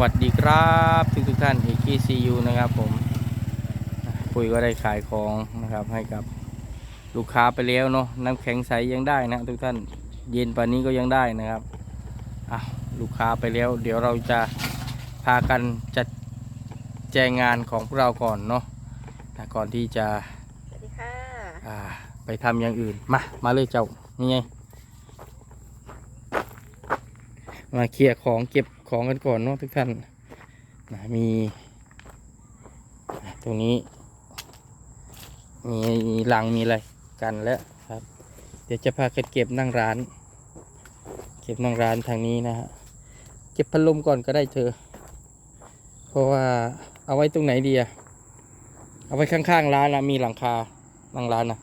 วัสดีครับทุกทุกๆท่านเอกีซียูนะครับผมคุยก็ได้ขายของนะครับให้กับลูกค้าไปแล้วเนาะน้ำแข็งใสยังได้นะทุกท่านเย็นป่านนี้ก็ยังได้นะครับอะลูกค้าไปแล้ว เดี๋ยวเราจะพากันจัดแจงงานของพวกเราก่อนเนาะนะก่อนที่จะสวัสดีค่ะอ่าไปทำอย่างอื่นมามาเลยเจ้านี่ไงมาเคลียร์ของเก็บ ของกันก่อนเนาะทุกท่านนะมีตรงนี้ มีลังมีอะไรกันแล้วครับ เดี๋ยวจะพากันเก็บนั่งร้าน เก็บนั่งร้านทางนี้นะฮะเก็บพัดลมก่อนก็ได้เธอ เพราะว่าเอาไว้ตรงไหนดีอะเอาไว้ข้างๆร้านนะมีหลังคานั่งร้านนะ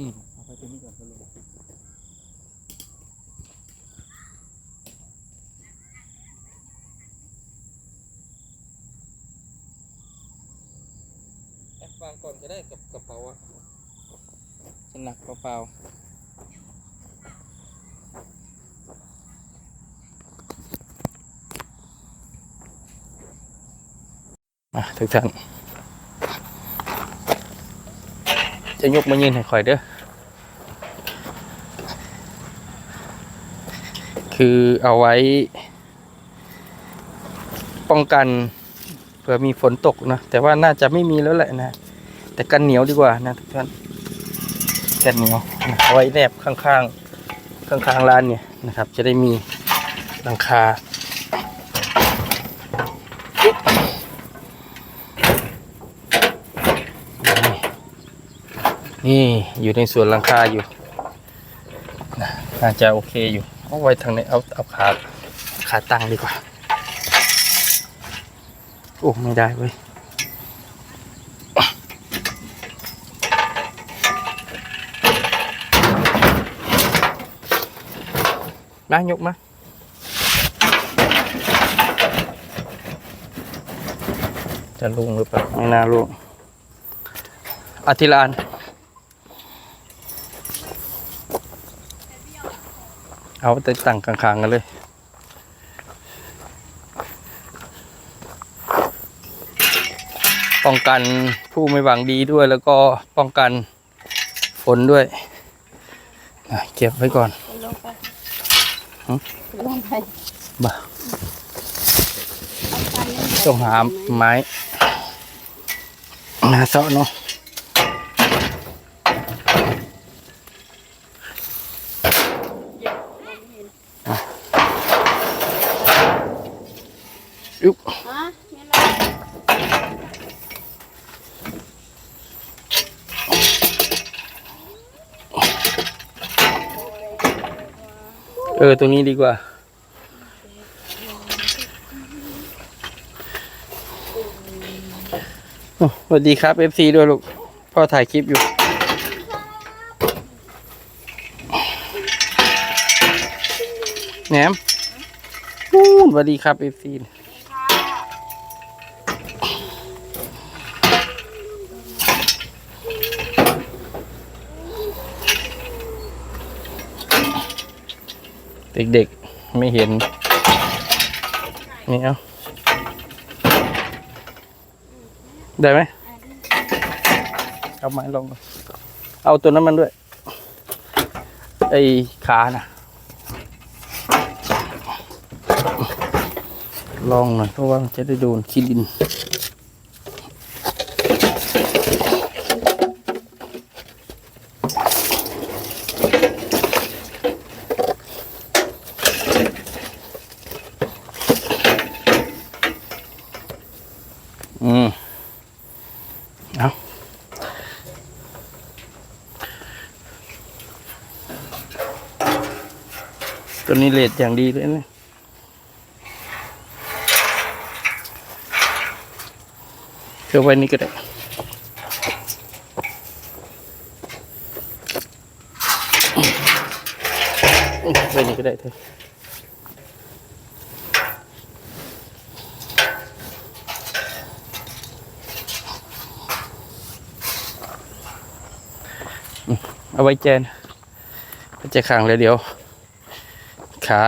อืมเอาไปตรงนี้ก่อนพัดลมแอบวางก่อนก็ได้กับกระเป๋าอะจะหนักเปล่าๆมาทุกท่าน จะยกมายืนให้ข่อยเด้อ คือเอาไว้ ป้องกันเผื่อมีฝนตกนะ แต่ว่าน่าจะไม่มีแล้วแหละนะ แต่กันเหนียวดีกว่านะทุกท่านกันเหนียวเอาไว้แนบข้างๆ ข้างๆร้านเนี่ยนะครับ จะได้มีหลังคา นี่อยู่ในส่วนหลังคาอยู่นะน่าจะโอเคอยู่ เอาไว้ทางไหนเอาเอาขาขาตั้งดีกว่า โอ้ไม่ได้เว้ยมายกมาจะลุงหรือเปล่าไม่น่าลุงอาทิลาน เอาแต่ตั้งกลางๆกันเลยป้องกันผู้ไม่หวังดีด้วยแล้วก็ป้องกันฝนด้วยอะเก็บไว้ก่อนลงไปหืมลงไปบ้าเอาคันนี้ต้องหาไม้มาเสาะเนาะ ยุบฮะนี่เออ ตรงนี้ดีกว่า สวัสดีครับ FC ด้วยลูก พ่อถ่ายคลิปอยู่ แหนมสวัสดีครับ FC เด็กๆ ไม่เห็น นี่เอาได้ไหม เอาไม้ลง เอาตัวนั้นมันด้วย ไอ้ขาน่ะ ลองหน่อยเพราะว่าจะได้โดนขี้ดิน ตัวนี้เลดอย่างดีเลยนะเชื่อไว้นี่ก็ได้ไว้นี่ก็ได้เถอะเอาไว้แจนจะขังเลยเดี๋ยว ขา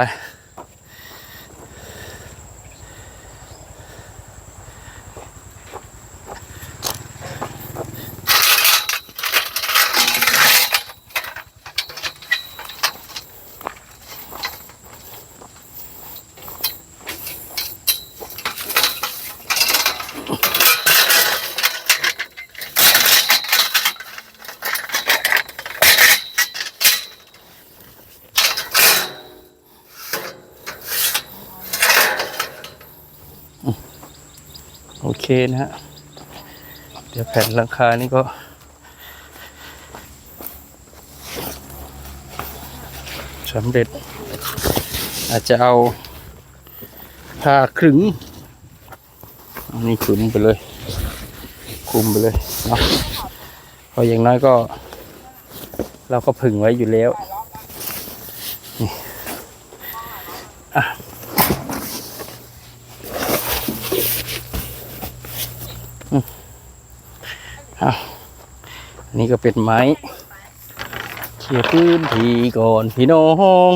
เคนะฮะ เดี๋ยวแผ่นหลังคานี่ก็สำเร็จ อาจจะเอาผ้าครึงอันนี้คลุมไปเลย คลุมไปเลยเนาะพราะอย่างน้อยก็ เราก็ผึ่งไว้อยู่แล้วนี่อะ อันนี้ก็เป็นไม้เคลียร์พื้นที่ก่อนพี่น้อง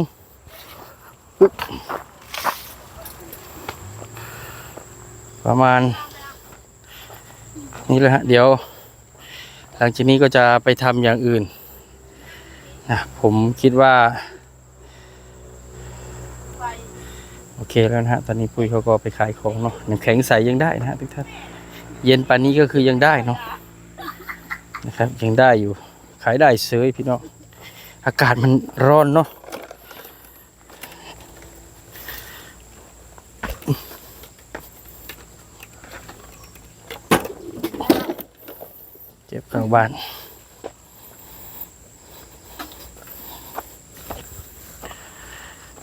ประมาณ นี้แหละฮะเดี๋ยว หลังจากนี้ก็จะไปทำอย่างอื่นนะผมคิดว่า โอเคแล้วนะฮะ ตอนนี้ปุ้ยเขาก็ไปขายของเนาะน้ำแข็งใสยังได้นะฮะทุกท่าน เย็นปานนี้ก็คือยังได้เนาะ นะครับยังได้อยู่ขายได้เสยพี่น้องอากาศมันร้อนเนาะเก็บข้าบ้าน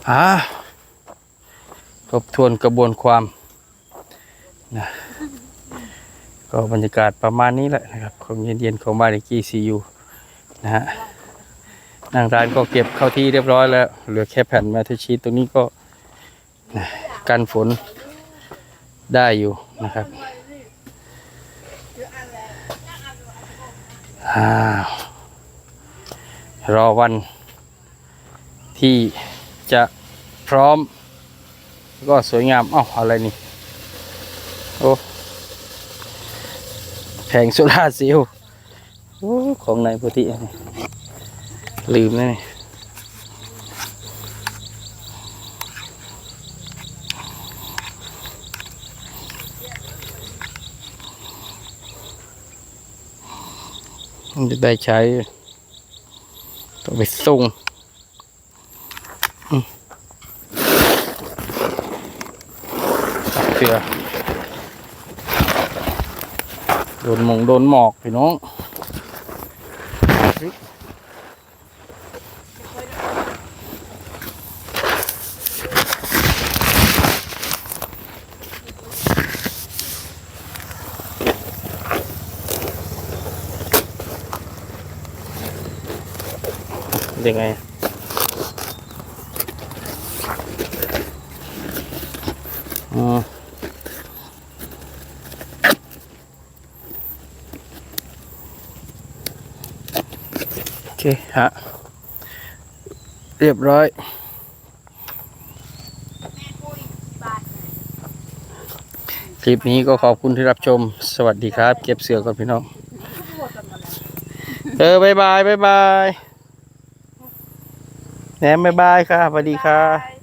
อ่าทบทวนกระบวนความนะ ก็บรรยากาศประมาณนี้แหละนะครับของเย็นๆของบ้านเลขที่ซียูนะฮะนางร้านก็เก็บเข้าที่เรียบร้อยแล้ว เหลือแค่แผ่นแมทชีตตรงนี้ก็กันฝนได้อยู่นะครับอ้าวรอวันที่จะพร้อม ก็สวยงามอ้าอะไรนี่ โอ้ งโซลาเซลล์โอของนายพุทธิลืมแล้วนี่จะได้ใช้ต้องไปส่งเสือ โดนหมงโดนหมอกพี่น้องยังไงอ๋อ โอเคฮะเรียบร้อยคลิปนี้ก็ขอบคุณที่รับชม สวัสดีครับ เก็บเสือก่อนพี่น้อง เออบายบายบายบายแหนมบายบายค่ะสวัสดีค่ะ